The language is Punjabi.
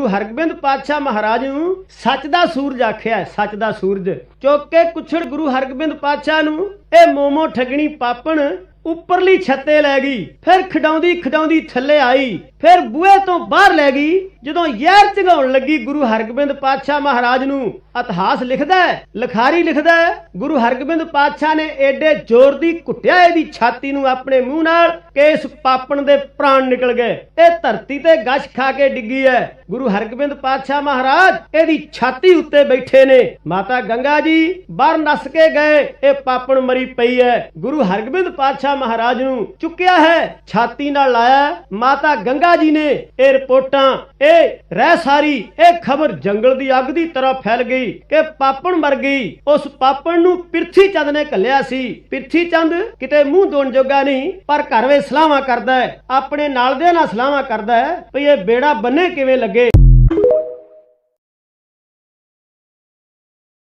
ਗੁਰੂ ਹਰਗੋਬਿੰਦ ਪਾਤਸ਼ਾਹ ਮਹਾਰਾਜ ਨੂੰ ਸੱਚ ਦਾ ਸੂਰਜ ਆਖਿਆ ਸੱਚ ਦਾ ਸੂਰਜ। ਚੁੱਕ ਕੇ ਕੁਛੜ ਗੁਰੂ ਹਰਗੋਬਿੰਦ ਪਾਤਸ਼ਾਹ ਨੂੰ, ਇਹ ਮੋਮੋ ਠਗਣੀ ਪਾਪਣ ਉੱਪਰਲੀ ਛੱਤੇ ਲੈ ਗਈ। ਫਿਰ ਖਡਾਉਂਦੀ ਖਡਾਉਂਦੀ ਥੱਲੇ ਆਈ। ਫਿਰ ਬੂਹੇ ਤੋਂ ਬਾਹਰ ਲੈ ਗਈ। ਜਦੋਂ ਯਾਰ ਚਗਾਉਣ ਲੱਗੀ, ਗੁਰੂ ਹਰਗੋਬਿੰਦ ਪਾਤਸ਼ਾਹ ਮਹਾਰਾਜ ਨੂੰ ਇਤਿਹਾਸ ਲਿਖਦਾ ਹੈ, ਲਖਾਰੀ ਲਿਖਦਾ ਹੈ, ਗੁਰੂ ਹਰਗੋਬਿੰਦ ਪਾਤਸ਼ਾਹ ਨੇ ਏਡੇ ਜ਼ੋਰ ਦੀ ਕੁੱਟਿਆ ਇਹਦੀ ਛਾਤੀ ਨੂੰ ਆਪਣੇ ਮੂੰਹ ਨਾਲ ਕਿ ਇਸ ਪਾਪਣ ਦੇ ਪ੍ਰਾਣ ਨਿਕਲ ਗਏ। ਇਹ ਧਰਤੀ ਤੇ ਗਸ਼ ਖਾ ਕੇ ਡਿੱਗੀ ਹੈ। ਗੁਰੂ ਹਰਗੋਬਿੰਦ ਪਾਤਸ਼ਾਹ ਮਹਾਰਾਜ ਇਹਦੀ ਛਾਤੀ ਉੱਤੇ ਬੈਠੇ ਨੇ। ਮਾਤਾ ਗੰਗਾ ਜੀ ਬਾਹਰ ਨੱਸ ਕੇ ਗਏ, ਇਹ ਪਾਪਣ ਮਰੀ ਪਈ ਹੈ। ਗੁਰੂ ਹਰਗੋਬਿੰਦ ਪਾਤਸ਼ਾਹ ਮਹਾਰਾਜ ਨੂੰ ਚੁੱਕਿਆ ਹੈ, ਛਾਤੀ ਨਾਲ ਲਾਇਆ। ਮਾਤਾ ਗੰਗਾ ਜੀ ਨੇ ਇਹ ਰਿਪੋਰਟਾਂ ਇਹ ਰਹਿ ਸਾਰੀ, ਇਹ ਖਬਰ ਜੰਗਲ ਦੀ ਅੱਗ ਦੀ ਤਰ੍ਹਾਂ ਫੈਲ ਗਈ ਕਿ ਪਾਪਣ ਮਰ ਗਈ। ਉਸ ਪਾਪਣ ਨੂੰ ਪਿਰਥੀ ਚੰਦ ਨੇ ਘੱਲਿਆ ਸੀ। ਪਿਰਥੀ ਚੰਦ ਕਿਤੇ ਮੂੰਹ ਦੋਣ ਜੋਗਾ ਨਹੀਂ, ਪਰ ਘਰ ਵਿੱਚ ਸਲਾਹਾਂ ਕਰਦਾ ਹੈ। ਆਪਣੇ ਨਾਲ ਦੇ ਨਾਲ ਸਲਾਹਾਂ ਕਰਦਾ ਹੈ ਵੀ ਇਹ ਬੇੜਾ ਬੰਨੇ ਕਿਵੇਂ ਲੱਗੇ।